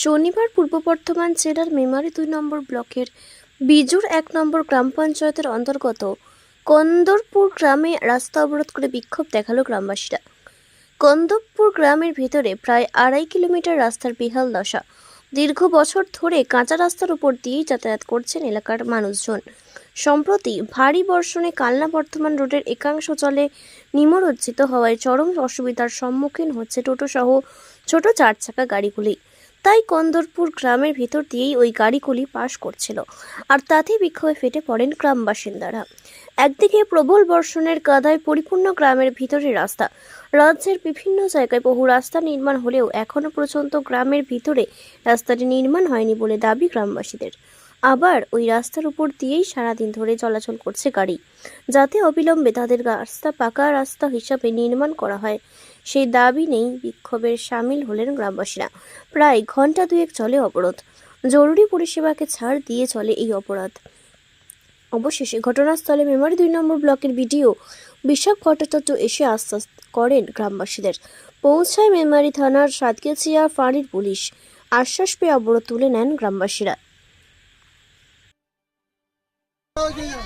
শনিবার পূর্ব বর্ধমান জেলার মেমারি দুই নম্বর ব্লকের বিজুর এক নম্বর গ্রাম পঞ্চায়েতের অন্তর্গত কন্দরপুর গ্রামে রাস্তা অবরোধ করে বিক্ষোভ দেখাল গ্রামবাসীরা। কন্দরপুর গ্রামের ভেতরে প্রায় আড়াই কিলোমিটার রাস্তার বিহাল দশা। দীর্ঘ বছর ধরে কাঁচা রাস্তার উপর দিয়েই যাতায়াত করছেন এলাকার মানুষজন। সম্প্রতি ভারী বর্ষণে কালনা বর্ধমান রোডের একাংশ চলে নিমজ্জিত হওয়ায় চরম অসুবিধার সম্মুখীন হচ্ছে টোটো সহ ছোট চার চাকা গাড়িগুলি। তাই কন্দরপুর গ্রামের ভিতর দিয়েই ওই গাড়িগুলি পাশ করছিল। আর তাতে বিক্ষোভে ফেটে পড়েন গ্রাম বাসিন্দারা। একদিকে প্রবল বর্ষণের কাদায় পরিপূর্ণ গ্রামের ভিতরে রাস্তা। রাজ্যের বিভিন্ন জায়গায় বহু রাস্তা নির্মাণ হলেও এখনও পর্যন্ত গ্রামের ভিতরে রাস্তাটি নির্মাণ হয়নি বলে দাবি গ্রামবাসীদের। আবার ওই রাস্তার উপর দিয়েই সারাদিন ধরে চলাচল করছে গাড়ি। যাতে অবিলম্বে তাদের রাস্তা পাকা রাস্তা হিসাবে নির্মাণ করা হয়। সেই দাবি নেই বিক্ষোভের সামিল হলেন গ্রামবাসীরা। প্রায় ঘণ্টা দুয়েক চলে অবরোধ। জরুরি পরিষেবাকে ছাড় দিয়ে চলে এই অপরাধ। অবশেষে ঘটনাস্থলে মেমারি দুই নম্বর ব্লকের বিডিও বিশাখ ভট্টাচার্য এসে আশ্বাস করেন গ্রামবাসীদের। পৌঁছায় মেমারি থানার সাতকেছিয়া ফাঁড়ির পুলিশ। আশ্বাস পেয়ে অবরোধ তুলে নেন গ্রামবাসীরা।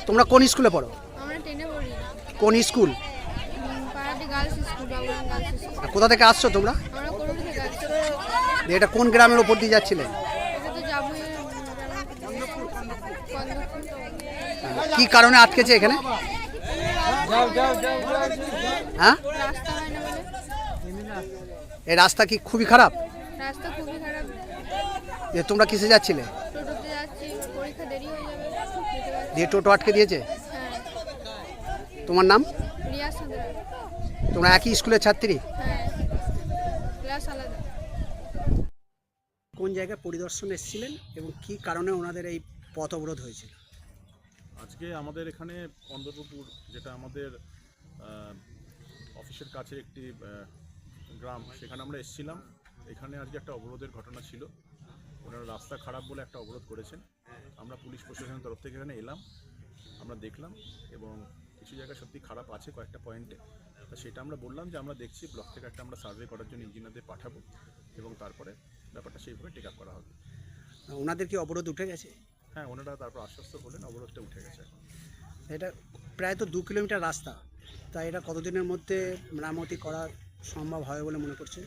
তোমরা কোন স্কুলে পড়ো? আমরা টেনে পড়ি কোন স্কুল? কোথা থেকে আসছো তোমরা? এটা কোন গ্রামের ওপর দিয়ে যাচ্ছিলে? কি কারণে আটকেছে এখানে? হ্যাঁ? এই রাস্তা কি খুবই খারাপ? তোমরা কিসে যাচ্ছিলে? দিয়ে টোটো আটকে দিয়েছে? হ্যাঁ। তোমার নাম? তোমরা একই স্কুলের ছাত্রী? হ্যাঁ ক্লাস আলাদা কোন জায়গায় পরিদর্শন এসেছিলেন এবং কি কারণে ওনাদের এই পথ অবরোধ হয়েছিল? আজকে আমাদের এখানে অন্দরপুর যেটা আমাদের অফিসের কাছে একটি গ্রাম সেখানে আমরা এসেছিলাম। এখানে আজকে একটা অবরোধের ঘটনা ছিল। ওনারা রাস্তা খারাপ বলে একটা অবরোধ করেছেন। আমরা পুলিশ প্রশাসনের তরফ থেকে এখানে এলাম আমরা দেখলাম এবং কিছু জায়গা সত্যি খারাপ আছে কয়েকটা পয়েন্টে তা সেটা আমরা বললাম যে আমরা দেখছি ব্লক থেকে একটা আমরা সার্ভে করার জন্য ইঞ্জিনিয়ারদের পাঠাবো এবং তারপরে ব্যাপারটা সেইভাবে টেক আপ করা হবে। ওনাদের কি অবরোধ উঠে গেছে? হ্যাঁ ওনারা তারপর আশ্বস্ত হলেন অবরোধটা উঠে গেছে এটা প্রায় তো দু কিলোমিটার রাস্তা। তাই এটা কতদিনের মধ্যে মেরামতি করা সম্ভব হবে বলে মনে করছে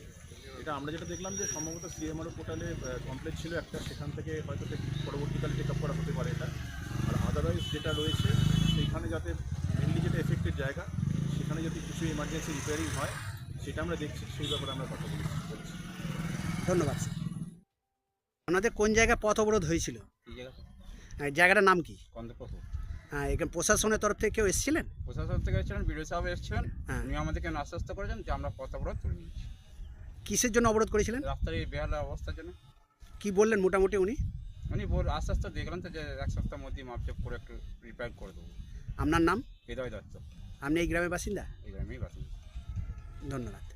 এটা আমরা যেটা দেখলাম যে সম্ভবত সিএমআরও পোর্টালে কমপ্লেন ছিল একটা সেখান থেকে হয়তো পরবর্তীকালে টেক আপ করা হতে পারে এটা। আর আদারওয়াইজ যেটা রয়েছে সেইখানে যাতে যেটা এফেক্টেড জায়গা। সেখানে যদি কিছু এমার্জেন্সি রিপেয়ারিং হয় সেটা আমরা দেখছি সেই ব্যাপারে আমরা কথা বলি বলছি। ধন্যবাদ স্যার। ওনাদের কোন জায়গায় পথ অবরোধ হয়েছিল? হ্যাঁ, জায়গাটার নাম কি? কন্দপুর হ্যাঁ এখানে প্রশাসনের তরফ থেকে কেউ এসেছিলেন? প্রশাসন থেকে এসেছিলেন বিডিও সাহেব এসেছিলেন। হ্যাঁ। উনি আমাদেরকে আশ্বস্ত করেছেন যে আমরা পথ অবরোধ তুলে নিয়েছি। কিসের জন্য অবরোধ করেছিলেন? রাস্তার এই বেহাল অবস্থার জন্য। কি বললেন মোটামুটি উনি? উনি বল আস্তে আস্তে দেখলাম তো যে এক সপ্তাহ মধ্যে মাপচেপ করে একটু রিপেয়ার করে দেবো। আপনার নাম? হৃদয় দত্ত। আপনি এই গ্রামের বাসিন্দা? এই গ্রামেই বাসিন্দা। ধন্যবাদ।